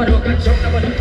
มาดูกันชกนะมาดู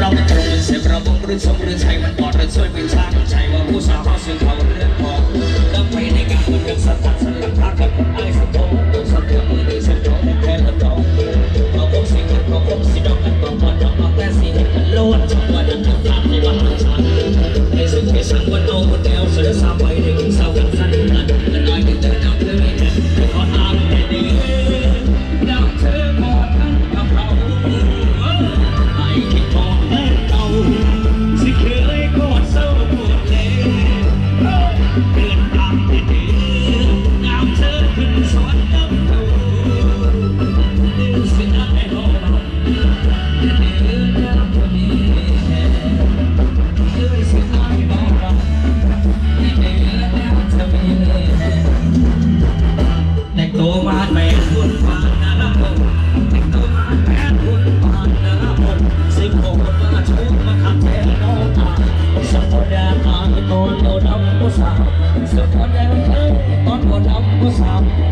เราตรงเสียประวงหรือสมหรือใช้มันปอดหรือช่วยเป็นช่างใช้ว่าผู้สาวเขาซื้อเขา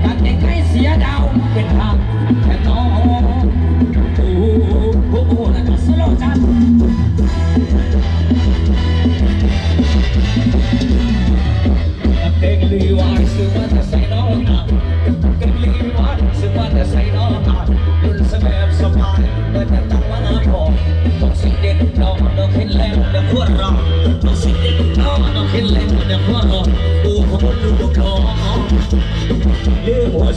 อยากเห็นใคเสียดาวเป็นทางแค่น้องโอ้โโอ้แล้วก็สโลจันเพลงลือว่าซื้อมาแต่ใส่น้องนะ Oh,